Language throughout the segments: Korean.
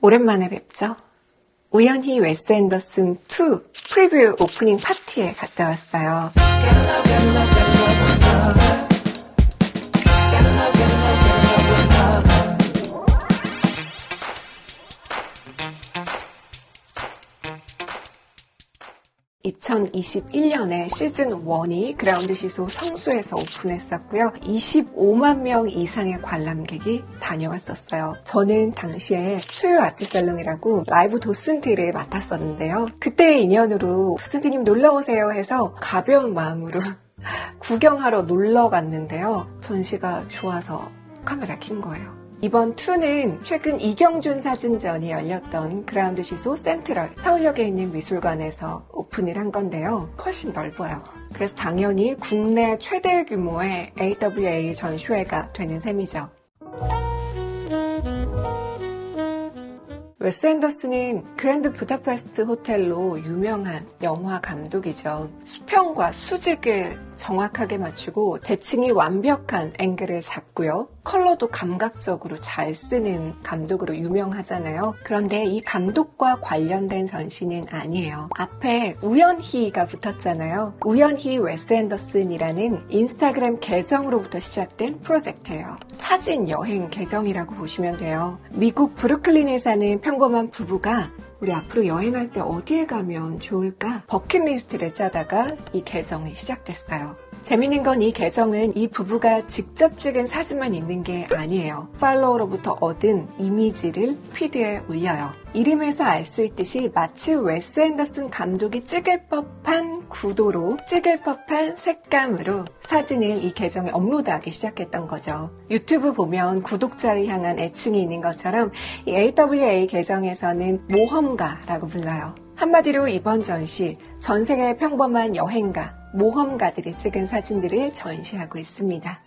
오랜만에 뵙죠? 우연히 웨스 앤더슨 2 프리뷰 오프닝 파티에 갔다 왔어요. 2021년에 시즌 1이 그라운드 시소 성수에서 오픈했었고요. 25만 명 이상의 관람객이 다녀왔었어요. 저는 당시에 수요 아트살롱이라고 라이브 도슨트를 맡았었는데요. 그때의 인연으로 도슨트님 놀러오세요 해서 가벼운 마음으로 구경하러 놀러 갔는데요. 전시가 좋아서 카메라 킨 거예요. 이번 2는 최근 이경준 사진전이 열렸던 그라운드 시소 센트럴 서울역에 있는 미술관에서 오픈을 한 건데요. 훨씬 넓어요. 그래서 당연히 국내 최대 규모의 AWA 전시회가 되는 셈이죠. 웨스 앤더슨은 그랜드 부다페스트 호텔로 유명한 영화 감독이죠. 수평과 수직을 정확하게 맞추고 대칭이 완벽한 앵글을 잡고요. 컬러도 감각적으로 잘 쓰는 감독으로 유명하잖아요. 그런데 이 감독과 관련된 전시는 아니에요. 앞에 우연히가 붙었잖아요. 우연히 웨스 앤더슨이라는 인스타그램 계정으로부터 시작된 프로젝트예요. 사진 여행 계정이라고 보시면 돼요. 미국 브루클린에 사는 평범한 부부가 우리 앞으로 여행할 때 어디에 가면 좋을까? 버킷리스트를 짜다가 이 계정이 시작됐어요. 재밌는 건 이 계정은 이 부부가 직접 찍은 사진만 있는 게 아니에요. 팔로워로부터 얻은 이미지를 피드에 올려요. 이름에서 알 수 있듯이 마치 웨스 앤더슨 감독이 찍을 법한 구도로 찍을 법한 색감으로 사진을 이 계정에 업로드하기 시작했던 거죠. 유튜브 보면 구독자를 향한 애칭이 있는 것처럼 이 AWA 계정에서는 모험가라고 불러요. 한마디로 이번 전시, 전 세계 평범한 여행가, 모험가들이 찍은 사진들을 전시하고 있습니다.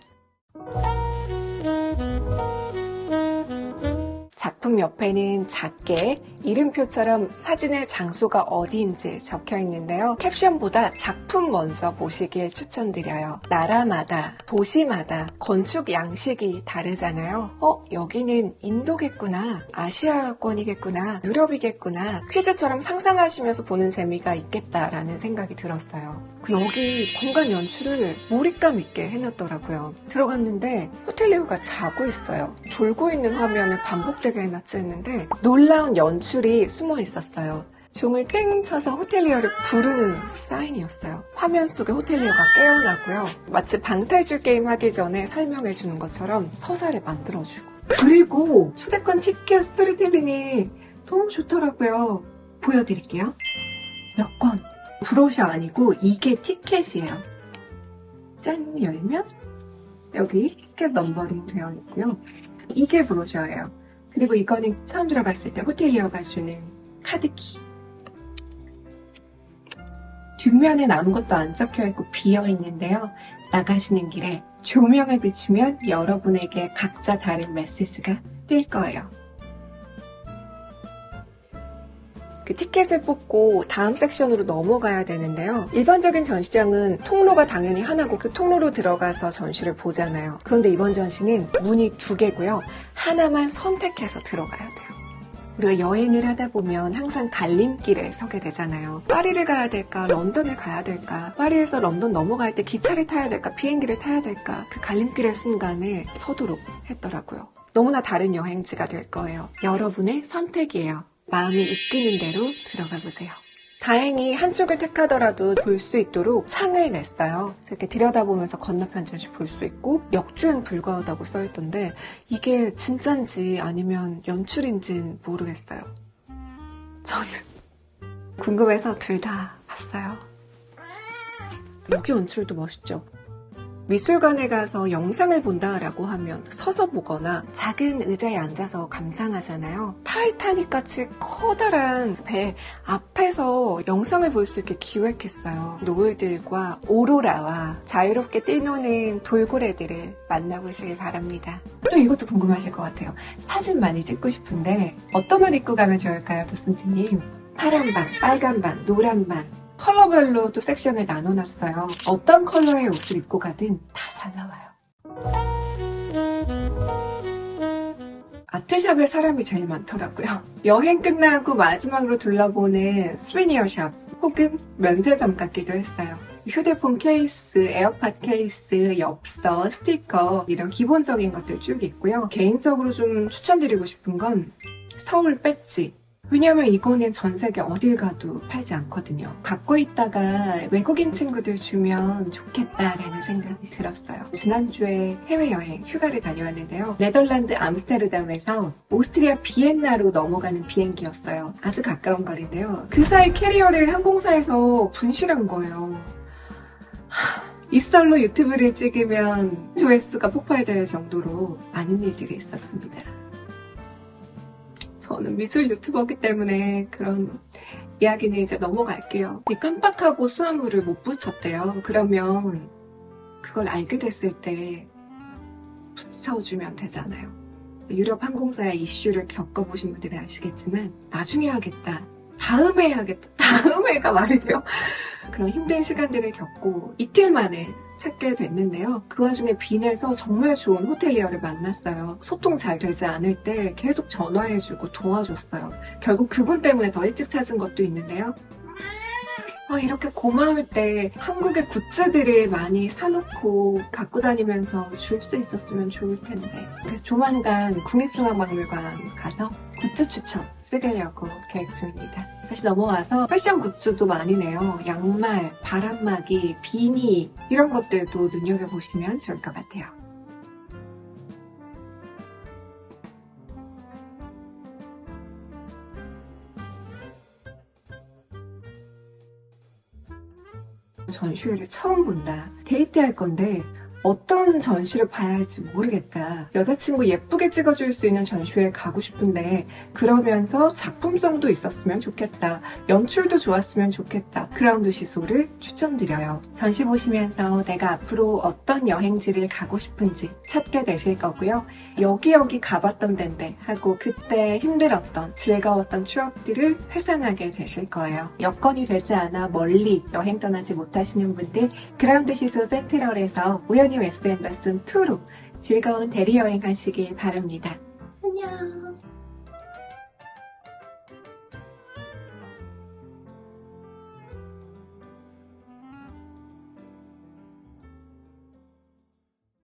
작품 옆에는 작게 이름표처럼 사진의 장소가 어디인지 적혀 있는데요. 캡션보다 작품 먼저 보시길 추천드려요. 나라마다, 도시마다 건축 양식이 다르잖아요. 어, 여기는 인도겠구나, 아시아권이겠구나, 유럽이겠구나, 퀴즈처럼 상상하시면서 보는 재미가 있겠다라는 생각이 들었어요. 그 여기 공간 연출을 몰입감 있게 해놨더라고요. 들어갔는데 호텔리오가 자고 있어요. 졸고 있는 화면을 반복되게 해놨지 했는데 놀라운 연출이 숨어 있었어요. 종을 땡 쳐서 호텔리어를 부르는 사인이었어요. 화면 속에 호텔리어가 깨어나고요. 마치 방탈출 게임 하기 전에 설명해 주는 것처럼 서사를 만들어주고. 그리고 초대권 티켓 스토리텔링이 너무 좋더라고요. 보여드릴게요. 몇 권. 브로셔 아니고 이게 티켓이에요. 짠 열면 여기 티켓 넘버링 되어 있고요. 이게 브로셔예요. 그리고 이거는 처음 들어갔을 때 호텔리어가 주는 카드키. 뒷면엔 아무 것도 안 적혀 있고 비어 있는데요. 나가시는 길에 조명을 비추면 여러분에게 각자 다른 메시지가 뜰 거예요. 그 티켓을 뽑고 다음 섹션으로 넘어가야 되는데요. 일반적인 전시장은 통로가 당연히 하나고 그 통로로 들어가서 전시를 보잖아요. 그런데 이번 전시는 문이 두 개고요. 하나만 선택해서 들어가야 돼요. 우리가 여행을 하다 보면 항상 갈림길에 서게 되잖아요. 파리를 가야 될까, 런던을 가야 될까, 파리에서 런던 넘어갈 때 기차를 타야 될까, 비행기를 타야 될까, 그 갈림길의 순간에 서도록 했더라고요. 너무나 다른 여행지가 될 거예요. 여러분의 선택이에요. 마음이 이끄는 대로 들어가 보세요. 다행히 한쪽을 택하더라도 볼 수 있도록 창을 냈어요. 이렇게 들여다보면서 건너편 전시 볼 수 있고 역주행 불가하다고 써있던데 이게 진짠지 아니면 연출인지는 모르겠어요. 저는 궁금해서 둘 다 봤어요. 여기 연출도 멋있죠? 미술관에 가서 영상을 본다라고 하면 서서 보거나 작은 의자에 앉아서 감상하잖아요. 타이타닉 같이 커다란 배 앞에서 영상을 볼 수 있게 기획했어요. 노을들과 오로라와 자유롭게 뛰노는 돌고래들을 만나보시길 바랍니다. 또 이것도 궁금하실 것 같아요. 사진 많이 찍고 싶은데 어떤 옷 입고 가면 좋을까요, 도슨트님? 파란 반, 빨간 반, 노란 반, 컬러별로 또 섹션을 나눠놨어요. 어떤 컬러의 옷을 입고 가든 다 잘 나와요. 아트샵에 사람이 제일 많더라고요. 여행 끝나고 마지막으로 둘러보는 스위니어샵 혹은 면세점 같기도 했어요. 휴대폰 케이스, 에어팟 케이스, 엽서, 스티커 이런 기본적인 것들 쭉 있고요. 개인적으로 좀 추천드리고 싶은 건 서울 배지. 왜냐면 이거는 전 세계 어딜 가도 팔지 않거든요. 갖고 있다가 외국인 친구들 주면 좋겠다라는 생각이 들었어요. 지난주에 해외여행 휴가를 다녀왔는데요. 네덜란드 암스테르담에서 오스트리아 비엔나로 넘어가는 비행기였어요. 아주 가까운 거리인데요. 그 사이 캐리어를 항공사에서 분실한 거예요. 하, 이 썰로 유튜브를 찍으면 조회수가 폭발될 정도로 많은 일들이 있었습니다. 저는 미술 유튜버기 때문에 그런 이야기는 이제 넘어갈게요. 이 깜빡하고 수화물을 못 붙였대요. 그러면 그걸 알게 됐을 때 붙여주면 되잖아요. 유럽 항공사의 이슈를 겪어보신 분들은 아시겠지만 나중에 하겠다. 다음에 하겠다. 다음에가 말이 돼요. 그런 힘든 시간들을 겪고 이틀 만에 찾게 됐는데요. 그 와중에 빈에서 정말 좋은 호텔리어를 만났어요. 소통 잘 되지 않을 때 계속 전화해주고 도와줬어요. 결국 그분 때문에 더 일찍 찾은 것도 있는데요. 아, 이렇게 고마울 때 한국의 굿즈들을 많이 사놓고 갖고 다니면서 줄 수 있었으면 좋을 텐데. 그래서 조만간 국립중앙박물관 가서 굿즈 추천 쓰려고 계획 중입니다. 다시 넘어와서 패션 굿즈도 많이 내요. 양말, 바람막이, 비니 이런 것들도 눈여겨보시면 좋을 것 같아요. 전시회를 처음 본다. 데이트할 건데 어떤 전시를 봐야 할지 모르겠다. 여자친구 예쁘게 찍어줄 수 있는 전시회에 가고 싶은데 그러면서 작품성도 있었으면 좋겠다. 연출도 좋았으면 좋겠다. 그라운드 시소를 추천드려요. 전시 보시면서 내가 앞으로 어떤 여행지를 가고 싶은지 찾게 되실 거고요. 여기 여기 가봤던 데인데 하고 그때 힘들었던 즐거웠던 추억들을 회상하게 되실 거예요. 여건이 되지 않아 멀리 여행 떠나지 못하시는 분들 그라운드 시소 센트럴에서 우연히 웨스 앤더슨 2로 즐거운 대리 여행 하시길 바랍니다. 안녕.